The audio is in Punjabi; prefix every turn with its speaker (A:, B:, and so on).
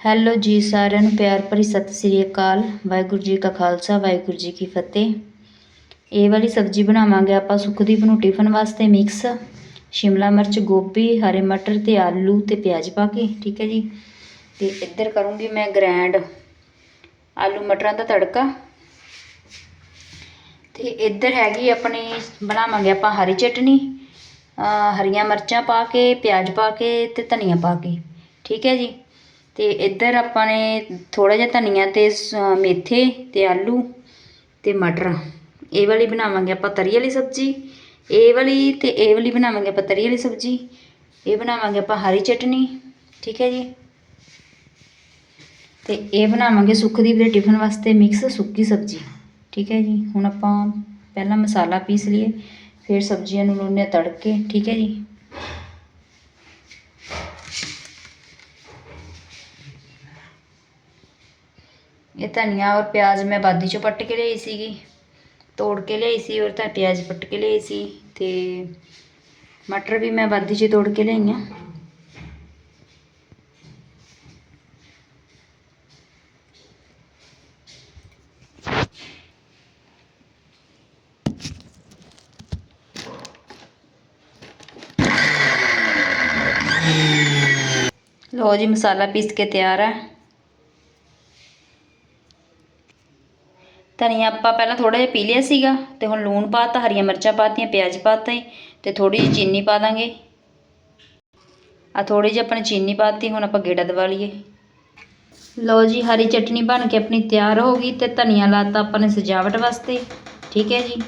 A: ਹੈਲੋ ਜੀ ਸਾਰਿਆਂ ਨੂੰ ਪਿਆਰ ਭਰੀ ਸਤਿ ਸ੍ਰੀ ਅਕਾਲ। ਵਾਹਿਗੁਰੂ ਜੀ ਕਾ ਖਾਲਸਾ, ਵਾਹਿਗੁਰੂ ਜੀ ਕੀ ਫਤਿਹ। ਇਹ ਵਾਲੀ ਸਬਜ਼ੀ ਬਣਾਵਾਂਗੇ ਆਪਾਂ ਸੁੱਕਦੀਪ ਨੂੰ ਟਿਫਨ ਵਾਸਤੇ ਮਿਕਸ। ਸ਼ਿਮਲਾ ਮਿਰਚ, ਗੋਭੀ, ਹਰੇ ਮਟਰ ਤੇ ਆਲੂ ਤੇ ਪਿਆਜ਼ ਪਾ ਕੇ, ਠੀਕ ਹੈ ਜੀ? ਤੇ ਇੱਧਰ ਕਰੂੰਗੀ ਮੈਂ ਗ੍ਰੈਂਡ ਆਲੂ ਮਟਰਾਂ ਦਾ ਤੜਕਾ। ਤੇ ਇੱਧਰ ਹੈਗੀ ਆਪਣੀ, ਬਣਾਵਾਂਗੇ ਆਪਾਂ ਹਰੀ ਚਟਨੀ ਹਰੀਆਂ ਮਿਰਚਾਂ ਪਾ ਕੇ, ਪਿਆਜ਼ ਪਾ ਕੇ ਤੇ ਧਨੀਆ ਪਾ ਕੇ, ਠੀਕ ਹੈ ਜੀ? ਅਤੇ ਇੱਧਰ ਆਪਾਂ ਨੇ ਥੋੜ੍ਹਾ ਜਿਹਾ ਧਨੀਆ ਅਤੇ ਸ- ਮੇਥੇ ਅਤੇ ਆਲੂ ਅਤੇ ਮਟਰ। ਇਹ ਵਾਲੀ ਬਣਾਵਾਂਗੇ ਆਪਾਂ ਤਰੀ ਵਾਲੀ ਸਬਜ਼ੀ। ਇਹ ਵਾਲੀ ਅਤੇ ਇਹ ਵਾਲੀ ਬਣਾਵਾਂਗੇ ਆਪਾਂ ਤਰੀ ਵਾਲੀ ਸਬਜ਼ੀ। ਇਹ ਬਣਾਵਾਂਗੇ ਆਪਾਂ ਹਰੀ ਚਟਨੀ, ਠੀਕ ਹੈ ਜੀ? ਤੇ ਇਹ ਬਣਾਵਾਂਗੇ ਸੁਖਦੀਪ ਦੇ ਟਿਫਨ ਵਾਸਤੇ ਮਿਕਸ ਸੁੱਕੀ ਸਬਜ਼ੀ, ਠੀਕ ਹੈ ਜੀ? ਹੁਣ ਆਪਾਂ ਪਹਿਲਾਂ ਮਸਾਲਾ ਪੀਸ ਲਈਏ, ਫਿਰ ਸਬਜ਼ੀਆਂ ਨੂੰ ਲਾਉਂਦੇ ਤੜਕੇ, ਠੀਕ ਹੈ ਜੀ? ਇਹ ਧਨੀਆ ਔਰ ਪਿਆਜ਼ ਮੈਂ ਬਾਦੀ ਚੋਂ ਪੱਟ ਕੇ ਲਈ ਸੀਗੀ ਤੋੜ ਕੇ ਲਈ ਸੀ ਔਰ ਤਾਂ ਪਿਆਜ਼ ਪੱਟ ਕੇ ਲਈ ਸੀ ਤੇ ਮਟਰ ਵੀ ਮੈਂ ਬਾਦੀ ਚ ਤੋੜ ਕੇ ਲਈ ਆ ਲੋ ਜੀ ਮਸਾਲਾ ਪੀਸ ਕੇ ਤਿਆਰ ਧਨੀਆ ਆਪਾਂ ਪਹਿਲਾਂ ਥੋੜਾ ਜਿਹਾ ਪੀ ਲਿਆ ਸੀਗਾ ਤੇ ਹੁਣ ਲੂਣ ਪਾਤਾ, ਹਰੀਆਂ ਮਿਰਚਾਂ ਪਾਤੀਆਂ, ਪਿਆਜ਼ ਪਾਤੇ ਤੇ ਥੋੜੀ ਜਿਹੀ ਚੀਨੀ ਪਾ ਦਾਂਗੇ। ਆ ਥੋੜੀ ਜਿਹੀ ਆਪਣੀ ਚੀਨੀ ਪਾਤੀ, ਹੁਣ ਆਪਾਂ ਗੇੜਾ ਦਵਾ ਲਈਏ। ਲਓ ਜੀ, ਹਰੀ ਚਟਨੀ ਬਣ ਕੇ ਆਪਣੀ ਤਿਆਰ ਹੋ ਗਈ ਤੇ ਧਨੀਆ ਲਾਤਾ ਆਪਾਂ ਨੇ ਸਜਾਵਟ ਵਾਸਤੇ, ਠੀਕ ਹੈ ਜੀ।